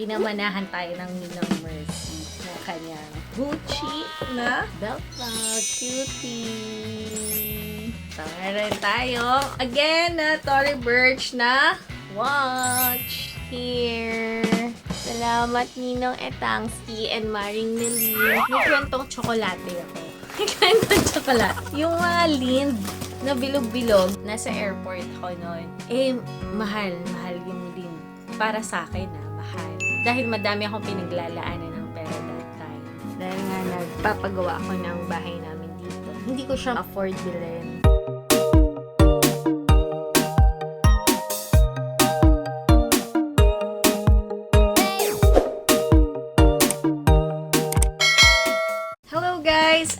Pinamanahan tayo ng Ninong Mercy na kanyang Gucci na belt bag. Cutie! So, meron tayo again na Tory Burch na watch here. Salamat Ninong Etangski and Maring Nelly. May kwentong tsokolate ako. May kwentong tsokolate. Yung mga lind na bilog-bilog, nasa airport ako noon. Eh, mahal, mahal yung lind. Para sa akin mahal. Dahil madami akong pinaglalaanan ng pera that time. Dahil nga nagpapagawa ako ng bahay namin dito. Hindi ko siya afford bilhin.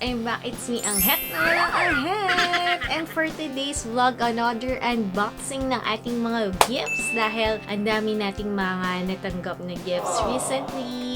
I'm back. It's me, Anghet na walang Anghet! And for today's vlog, another unboxing ng ating mga gifts dahil ang dami nating mga natanggap na gifts recently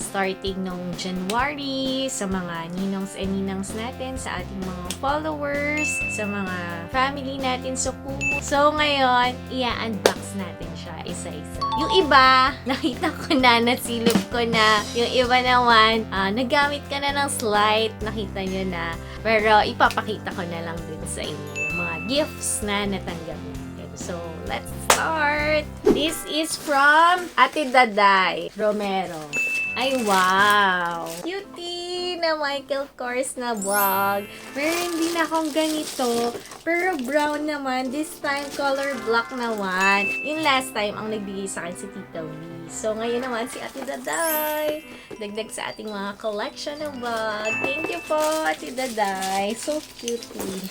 starting nung January sa mga ninongs and ninangs natin, sa ating mga followers, sa mga family natin sa Kumu. So ngayon, i-unbox natin siya isa-isa. Yung iba, nakita ko na, nasilip ko na. Yung iba naman, ah, nagamit ka na ng slide, nakita nyo na. Pero ipapakita ko na lang din sa inyo yung mga gifts na natanggap natin. So, let's start! This is from Ate Daday Romero. Ay, wow! Cutie na Michael Kors na vlog. Meron din akong ganito. Pero brown naman. This time, color black naman. Yung last time, ang nagbigay sa akin si Tita Wee. So, ngayon naman, si Ate Daday. Dagdag sa ating mga collection ng vlog. Thank you po, Ate Daday. So cutie.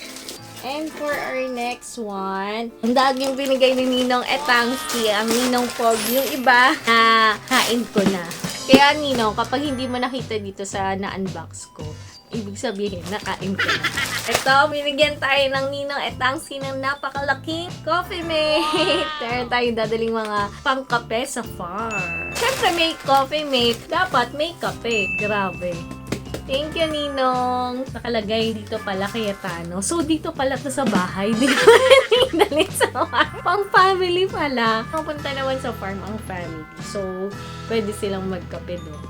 And for our next one, ang daging binigay ni Ninong Etangski, ang Ninong Pog. Yung iba, na kain ko na. Kaya Ninong, kapag hindi mo nakita dito sa na-unbox ko, ibig sabihin, nakain ko na. Ito, binigyan tayo ng Ninong Etangski ng napakalaking coffee mate. Meron tayong dadaling mga pangkape sa farm. Siyempre, may coffee mate. Dapat may kape. Grabe. Thank you, Ninong. Nakalagay dito pala kay Tano. So, dito pala to sa bahay. Di ko dalhin sa farm. Pang family pala. Pupunta naman sa farm ang family. So, pwede silang magkape doon.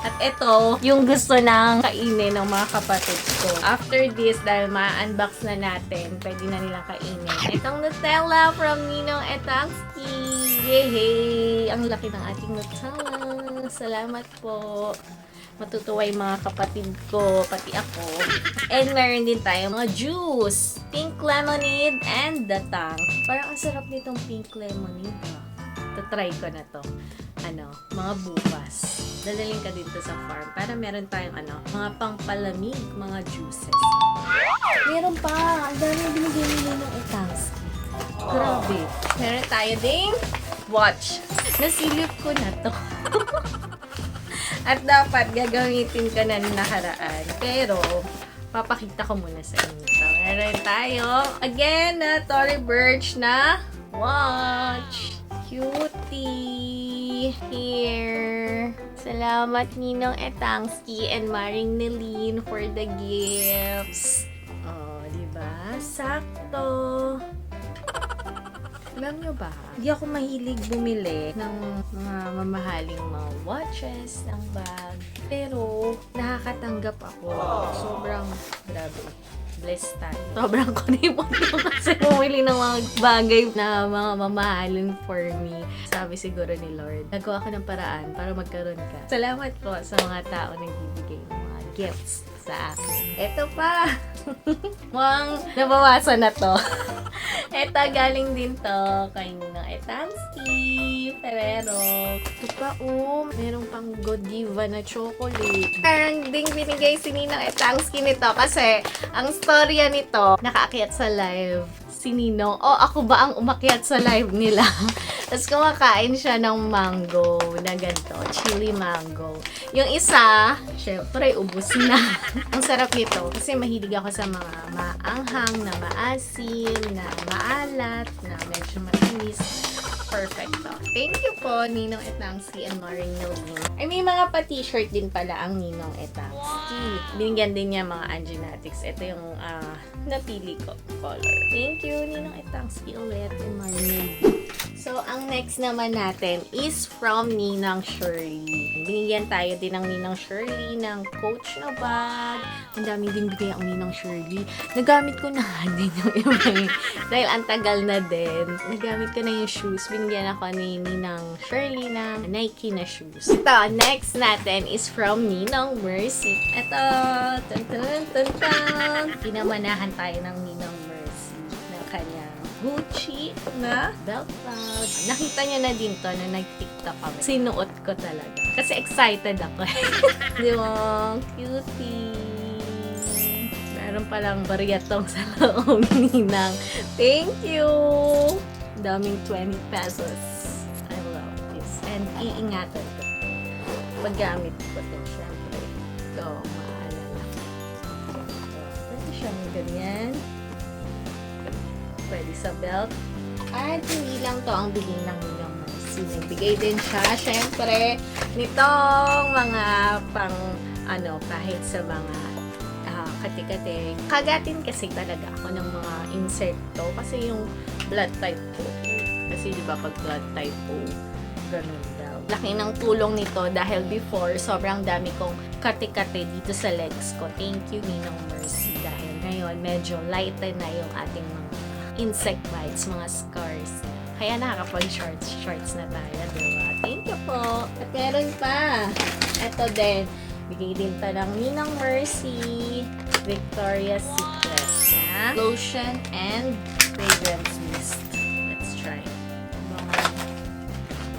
At ito, yung gusto ng kainin ng mga kapatid ko. After this, dahil ma-unbox na natin, pwede na nilang kainin. Itong Nutella from Ninong Etangski. Yehey! Ang laki ng ating Nutella. Salamat po matutuwa yung mga kapatid ko, pati ako. And meron din tayo mga juice. Pink lemonade and datang. Parang ang sarap nitong pink lemonade. Ah. Tatry ko na to. Ano, mga bukas. Dadaling ka dito sa farm para meron tayong ano, mga pangpalamig, mga juices. Meron pa. Ang dami binigay nila ng etangski. Grabe. Meron tayo ding watch. Nasilip ko na to. At dapat gagamitin ka na ng nakaraan. Pero, papakita ko muna sa inyo. So, meron tayo, again, na Tory Burch na watch. Cutie. Here. Salamat Ninong Etangski and Maring Nelin for the gifts. Oh, di ba? Sakto. Alam nyo ba, hindi ako mahilig bumili ng mga mamahaling mga watches, ng bag. Pero, nakakatanggap ako. Sobrang, grabe, blessed tayo. Sobrang kuripot ko kasi bumili ng mga bagay na mga mamahalin for me. Sabi siguro ni Lord, nagawa ko ng paraan para magkaroon ka. Salamat po sa mga tao na nagbibigay ng mga gifts sa akin. Ito pa! Mukhang nabawasan na to. Ito, galing din to kay Ninong Etanski Ferrero. Ito pa, um, merong pang Godiva na chocolate. Parang ding binigay si Ninong Etanski nito kasi ang storya nito, nakaakyat sa live si Ninong. O, ako ba ang umakyat sa live nila? Tapos kumakain siya ng mango na ganito, chili mango. Yung isa, syempre, ubus na. ang sarap nito kasi mahilig ako sa mga maanghang, na maasim, na maalat, na medyo matamis. Perfect to. Thank you po, Ninong Etangsi and Maring Nilin. Ay, may mga pa-t-shirt din pala ang Ninong Etangsi. Binigyan din niya mga Angenatics. Ito yung ah, napili ko color. Thank you, Ninong Etangsi ulit and Maring Nilin. So, ang next naman natin is from Ninang Shirley. Binigyan tayo din ng Ninang Shirley ng coach na bag. Ang dami din bigay ang Ninang Shirley. Nagamit ko na din yung iba eh. Dahil ang tagal na din. Nagamit ko na yung shoes. Binigyan ako ni Ninang Shirley ng Nike na shoes. Ito, next natin is from Ninang Mercy. Ito, tun tun tun tun. Pinamanahan tayo ng Ninang Gucci na belt bag. Nakita niyo na din to na nag-tiktok kami. Sinuot ko talaga. Kasi excited ako. Di ba? Cutie. Meron palang baryatong sa loob ninang. Thank you! Daming 20 pesos. I love this. And iingatan ko. Paggamit ko to, syempre. Ito, maalala. Pwede siyang ganyan pwede sa belt. At hindi lang to ang bigay ng Ninang Mercy. Nagbigay din siya, syempre, nitong mga pang, ano, kahit sa mga ah, kati-kati. Kagatin kasi talaga ako ng mga insert. Kasi yung blood type ko. Kasi di ba pag blood type ko, ganun daw. Laki ng tulong nito dahil before, sobrang dami kong kati-kati dito sa legs ko. Thank you, Ninang Mercy. Dahil ngayon, medyo lighten na yung ating mga insect bites, mga scars. Kaya nakakapag-shorts, shorts na tayo, di ba? Thank you po. At meron pa. Ito din. Bigay din pa ng Ninang Mercy, Victoria's Secret na lotion and fragrance mist. Let's try.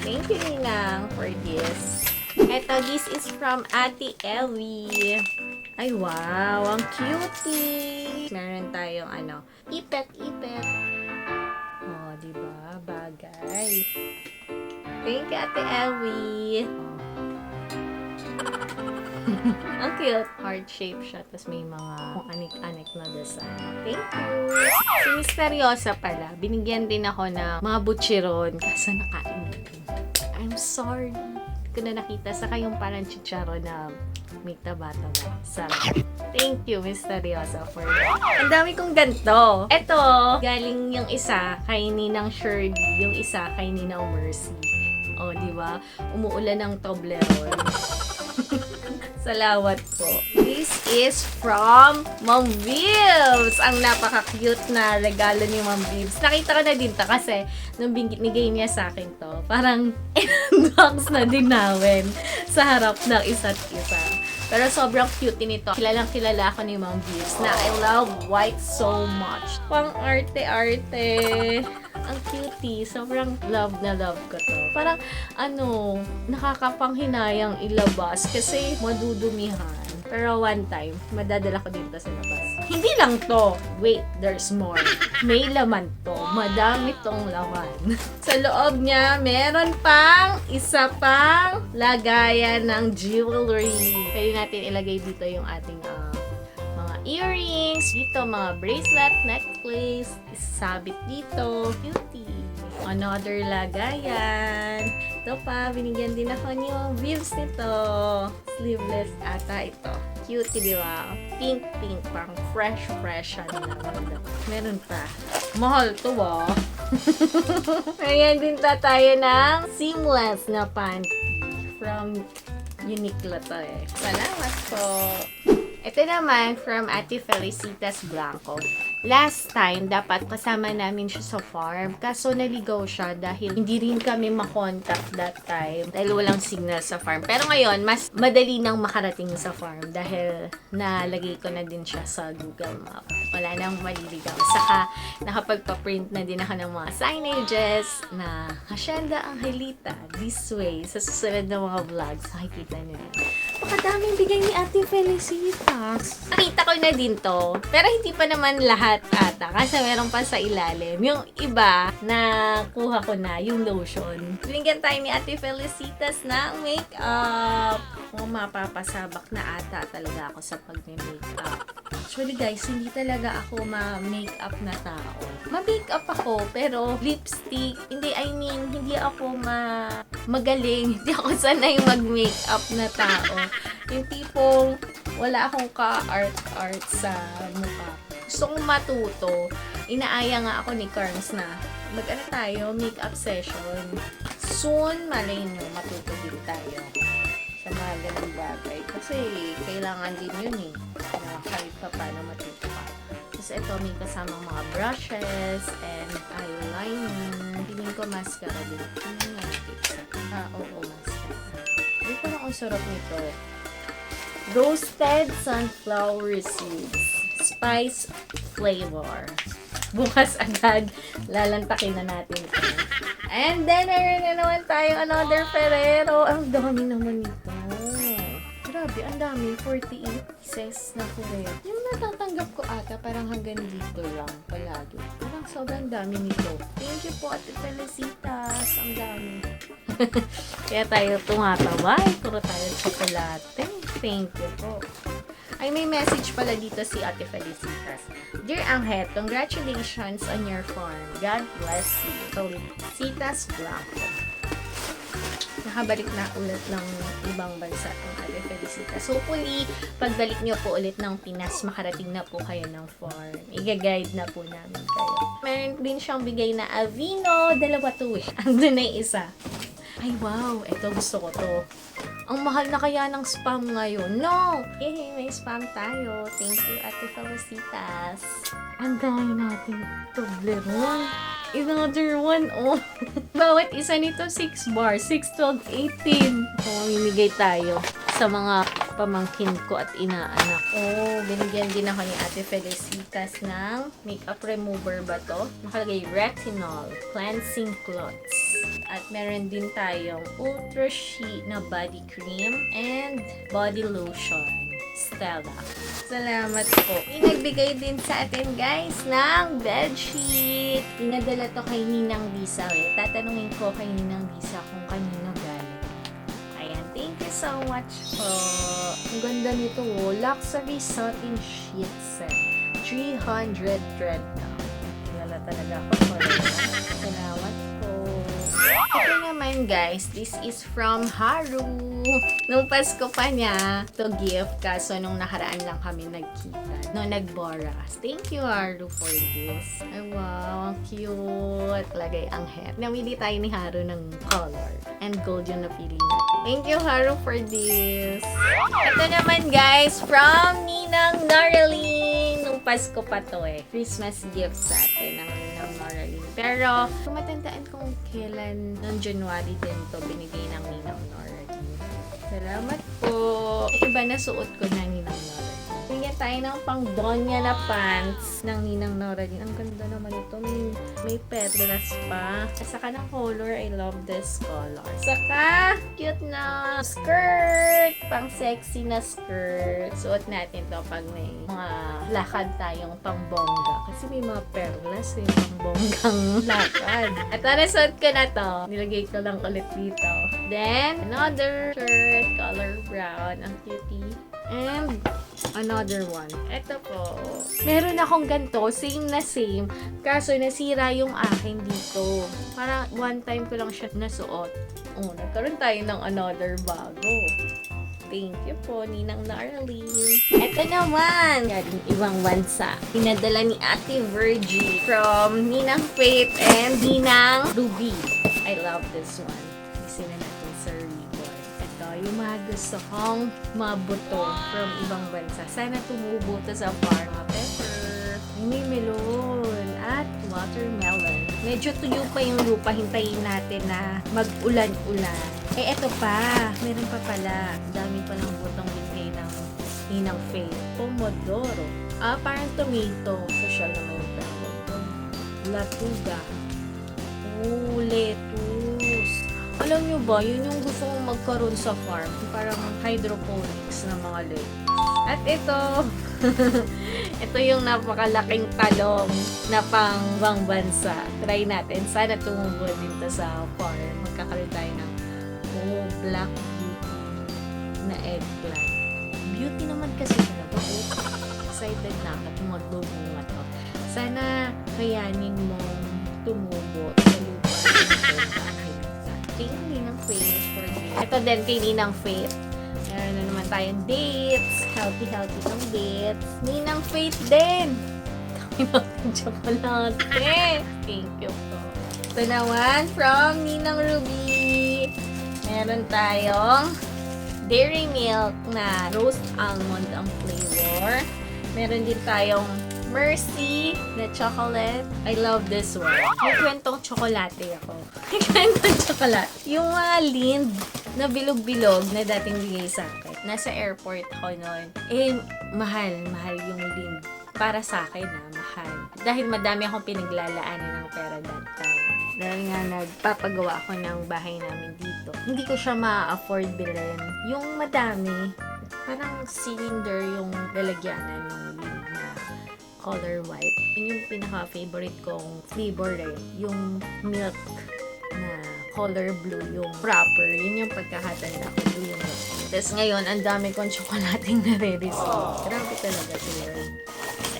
Thank you, Ninang, for this. Ito, this is from Ate Ellie. Ay, wow! Ang cutie! Meron tayong ano, ipet-ipet. Oh, di ba? Bagay. Thank you, Ate Ellie. Ang cute. Heart shape siya. Tapos may mga anik-anik na design. Thank you. Si Misteriosa pala, binigyan din ako ng mga butchiron. Kaso nakain. I'm sorry. Hindi ko na nakita. Saka yung parang chicharo na may taba-taba. Sarap. Thank you, Misteriosa, for that. Ang dami kong ganito. Ito, galing yung isa kay Ninang Shirley. Yung isa kay Ninang Mercy. O, di ba? Umuulan ng Toblerone. Salawat po. This is from Mom Vibs! Ang napaka-cute na regalo ni Mom Vibs. Nakita ko na din to kasi nung binigay niya sa akin to, parang box na dinawin sa harap ng isa't isa. Pero sobrang cute nito. Kilalang kilala ako ni Mom Vibs na I love white so much. Pang arte-arte. Ang cutie. Sobrang love na love ko to. Parang, ano, nakakapanghinayang ilabas kasi madudumihan. Pero one time, madadala ko dito sa labas. Hindi lang to. Wait, there's more. May laman to. Madami tong laman. sa loob niya, meron pang isa pang lagayan ng jewelry. Pwede natin ilagay dito yung ating ah, mga earrings, dito mga bracelet, necklace, isabit dito, cutie. Another lagayan. Ito pa, binigyan din ako Mom Vibs nito. Sleeveless ata ito. Cutie, di ba? Pink, pink. Pang fresh, fresh. Ano na, Meron pa. Mahal to, ah. Ayan din ta tayo ng seamless na panty from Uniqlo to eh. Salamat po. Ito naman from Ate Felicitas Blanco. Last time, dapat kasama namin siya sa farm. Kaso naligaw siya dahil hindi rin kami makontakt that time. Dahil walang signal sa farm. Pero ngayon, mas madali nang makarating sa farm dahil nalagay ko na din siya sa Google Map. Wala nang maliligaw. Saka, nakapagpa-print na din ako ng mga signages na Hacienda Angelita, this way. Sa susunod na mga vlogs, makikita niyo yan. Pakadaming bigay ni Ate Felicitas. Nakita ko na din to. Pero hindi pa naman lahat ata. Kasi meron pa sa ilalim. Yung iba, na kuha ko na, yung lotion. Binigyan tayo ni Ate Felicitas ng makeup. Oh, mapapasabak na ata talaga ako sa pag-makeup. Actually guys, hindi talaga ako ma-makeup na tao. Ma-makeup ako, pero lipstick, hindi, I mean, hindi ako ma magaling. Hindi ako sanay mag-makeup na tao. Yung tipong wala akong ka-art-art sa mukha. Gusto kong matuto. Inaaya nga ako ni Carms na mag-ano tayo, makeup session. Soon, malay nyo, matuto din tayo sa mga ganang bagay. Kasi, kailangan din yun eh. Kahit pa paano matuto ka. Tapos ito, may kasamang mga brushes and eyeliner. Tingin ko mascara din. Tingnan nga. Ah, oo, mascara. Hindi ko na ang sarap nito. Roasted sunflower seeds. Spice flavor. Bukas agad, lalantakin na natin ito. And then, meron na naman tayong another Ferrero. Ang dami naman nito. Grabe, ang dami. 48 pieces na Ferrero. Yung natatanggap ko ata, parang hanggang dito lang palagi. Parang sobrang dami nito. Thank you po, Ate Felicitas. Ang dami. Kaya tayo tumataway. Puro tayo tsokolate. Thank you po. Ay, may message pala dito si Ate Felicitas. Dear Angel, congratulations on your farm. God bless you. Felicitas Blanco. Nakabalik na ulit ng ibang bansa ang Ate Felicitas. Hopefully, pagbalik nyo po ulit ng Pinas, makarating na po kayo ng farm. Iga-guide na po namin kayo. Meron din siyang bigay na Avino. Dalawa to eh. Andun na isa. Ay, wow. Ito, gusto ko to. Ang mahal na kaya ng spam ngayon. No! Yay, may spam tayo. Thank you, Ate Felicitas. Ang dami nating Toblerone. Another one, oh. Bawat isa nito, 6 bar. 6, 12, 18. So, mamimigay tayo sa mga pamangkin ko at inaanak. Oh, binigyan din ako ni Ate Felicitas ng makeup remover ba to? Nakalagay retinol, cleansing cloths. At meron din tayong ultra sheet na body cream and body lotion. Stella. Salamat po. May nagbigay din sa atin guys ng bedsheet. Pinadala to kay Ninang Lisa eh. Tatanungin ko kay Ninang Lisa kung kanino galing. Ayan, thank you so much po. Ang ganda nito oh. Luxury satin sheet set. 300 thread na. Kilala talaga ako. Salamat. Ito naman guys, this is from Haru. Nung Pasko pa niya, to gift. Kaso nung nakaraan lang kami nagkita. No, nagboras. Thank you Haru for this. Ay wow, ang cute. Lagay ang hair. Namili tayo ni Haru ng color. And gold yung napili natin. Thank you Haru for this. Ito naman guys, from Ninang Noraline. Nung Pasko pa to eh. Christmas gift sa atin ng. Pero, kung matandaan kung kailan, noong January din to binigay ng Ninang Noraline. Salamat po. Iba na suot ko tayo ng pang Donya na pants ng Ninang Noraline. Ang ganda naman ito. May, may perlas pa. Saka ng color, I love this color. Saka, cute na skirt. Pang sexy na skirt. Suot natin to pag may mga lakad tayong pang bongga. Kasi may mga perlas eh, pang bonggang lakad. At ano, suot ko na to. Nilagay ko lang ulit dito. Then, another shirt, color brown. Ang cutie. And, another one. Ito po. Meron akong ganito, same na same. Kaso, nasira yung akin dito. Parang one time ko lang siya nasuot. Oh, nagkaroon tayo ng another bago. Thank you po, Ninang Narlene. Ito naman, galing ibang bansa. Pinadala ni Ate Virgie from Ninang Faith and Ninang Ruby. I love this one. Isin na natin sa ribbon. Ito, yung mga gusto kong mabuto from ibang bansa. Sana tumubo to sa farm. Mga pepper, may melon, at watermelon. Medyo tuyo pa yung lupa. Hintayin natin na mag-ulan-ulan. Eh, eto pa. Meron pa pala. Dami pa ng butong binigay ng Ninang Faith. Pomodoro. Ah, parang tomato. Social naman yung tawag. Latuga. Lettuce. Alam nyo ba, yun yung gusto kong magkaroon sa farm. Parang hydroponics na mga lettuce. At ito, ito yung napakalaking talong na pang bang bansa. Try natin. Sana tumubo din to sa farm. Magkakaroon tayo ng oh, black na eggplant. Beauty naman kasi talaga. Oh, excited na ako kung magbubunga to. Sana kayanin mong tumubo sa lupa. You, Ninang Faith, for this. Ito din kay Ninang Faith. Meron na naman tayong dates. Healthy, healthy tong dates. Ninang Faith din. dami natin chocolate. Thank you po. Ito naman from Ninang Ruby. Meron tayong dairy milk na roast almond ang flavor. Meron din tayong Mercy na chocolate. I love this one. May kwentong tsokolate ako. May kwentong tsokolate. Yung mga lind na bilog-bilog na dating bigay sa akin. Nasa airport ako noon. Eh, mahal. Mahal yung lind. Para sa akin na mahal. Dahil madami akong pinaglalaanan ng pera that time. Dahil nga nagpapagawa ako ng bahay namin dito. Hindi ko siya ma-afford bilhin. Yung madami, parang cylinder yung lalagyanan ng lind color white. Yun yung pinaka-favorite kong flavor eh. Yung milk na color blue, yung proper. Yun yung pagkakatanda ko, blue milk. Tapos ngayon, ang dami kong tsokolating nare-receive. Grabe talaga sila.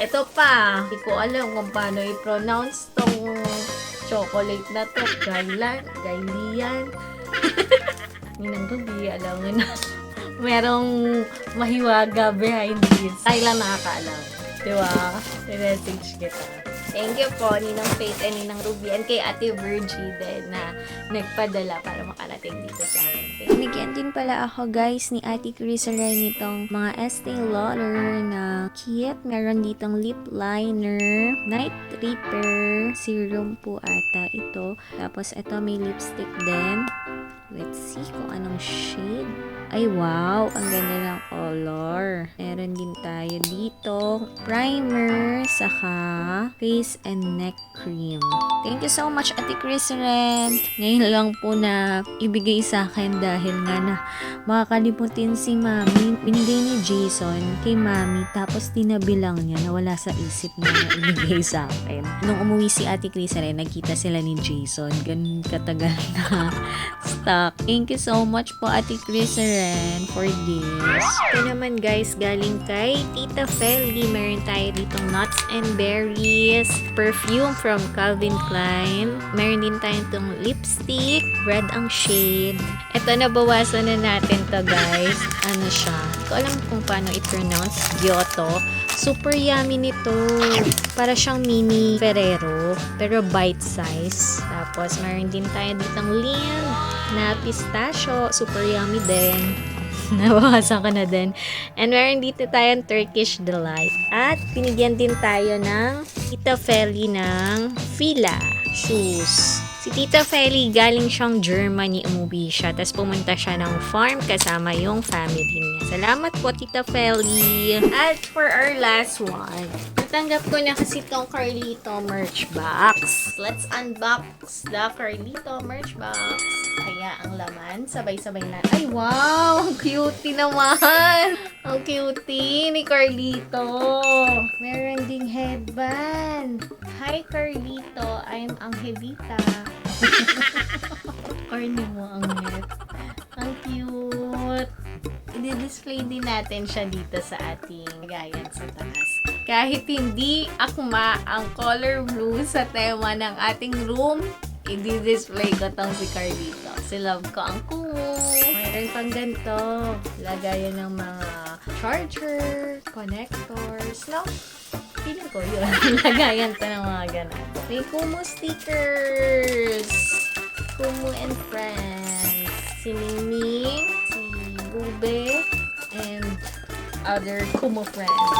Ito pa, hindi ko alam kung paano i-pronounce tong chocolate na to. Gailan, Gailian. Ninang Ruby, alam mo na. Merong mahiwaga behind this. Ay lang nakakaalam. Di ba? I-message kita. Thank you po, Ninang Faith and Ninang Ruby and kay Ate Virgie din na nagpadala para makarating dito sa amin. Binigyan din pala ako guys ni Ate Crisaray nitong mga Estee Lauder na kit. Meron ditong lip liner, night repair, serum po ata ito. Tapos ito may lipstick din. Let's see kung anong shade. Ay, wow! Ang ganda ng color. Meron din tayo dito. Primer, saka face and neck cream. Thank you so much, Ate Chris Ren. Ngayon lang po na ibigay sa akin dahil nga na makakalimutin si Mami. Binigay ni Jason kay Mami tapos tinabilang niya na wala sa isip niya na ibigay sa akin. Nung umuwi si Ate Chris Ren, nagkita sila ni Jason. Ganun katagal na stock. Thank you so much po Ate Chris Ren for this. Ito naman guys, galing kay Tita Feli. Meron tayo ditong nuts and berries, perfume from Calvin Klein. Meron din tayo itong lipstick, red ang shade. Ito, nabawasan na natin to guys. Ano siya? Ko alam kung paano i-pronounce. Giotto. Super yummy nito. Para siyang mini Ferrero, pero bite size. Tapos, meron din tayo ditong Lind na pistachio. Super yummy din. Nabawasan ko na din. And meron dito tayong Turkish Delight. At pinigyan din tayo ng Tita Feli ng Fila shoes. Si Tita Feli, galing siyang Germany, umuwi siya. Tapos pumunta siya ng farm kasama yung family niya. Salamat po, Tita Feli. At for our last one, natanggap ko na kasi itong Carlito merch box. Let's unbox the Carlito merch box. Kaya ang laman, sabay-sabay na. Ay, wow! Ang cutie naman! Ang cutie ni Carlito. Meron ding headband. Hi, Carlito. I'm Angelita. Corny mo ang net. Ang cute. I-display din natin siya dito sa ating gayan sa taas. Kahit hindi akma ang color blue sa tema ng ating room, i-display ko tong si Carlito. Si love ko ang kumu. Mayroon pang ganito. Lagayan ng mga charger, connectors, no? Feeling ko yun. Lagayan to ng mga ganun. May Kumu stickers. Kumu and friends. Si Mingming, si Bube, and other Kumu friends.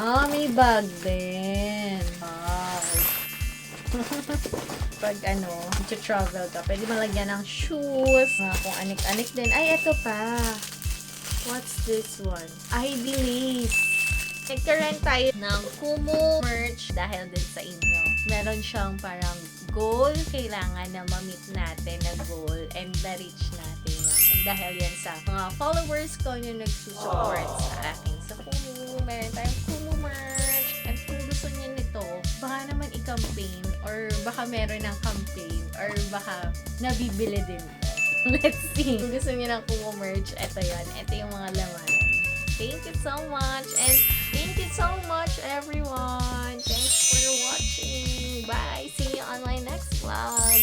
Ah, may bag din. Pag ano, travel ka, pwede malagyan ng shoes, mga kung anik-anik din. Ay, eto pa. What's this one? I believe. Nagkaroon tayo ng Kumu merch dahil din sa inyo. Meron siyang parang goal. Kailangan na ma-meet natin na goal and na-reach natin yun. And dahil yan sa mga followers ko yung nagsusupport sa akin sa Kumu. Meron tayong Kumu baka meron ng campaign or baka nabibili din. Let's see. Kung gusto niyo nang kumo-merch, ito yon. Ito yung mga laman. Thank you so much and thank you so much everyone. Thanks for watching. Bye. See you on my next vlog.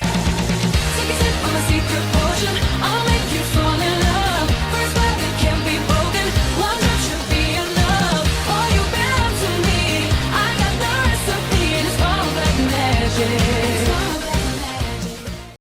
Take a sip on a secret potion. I'll make you fall in love. First.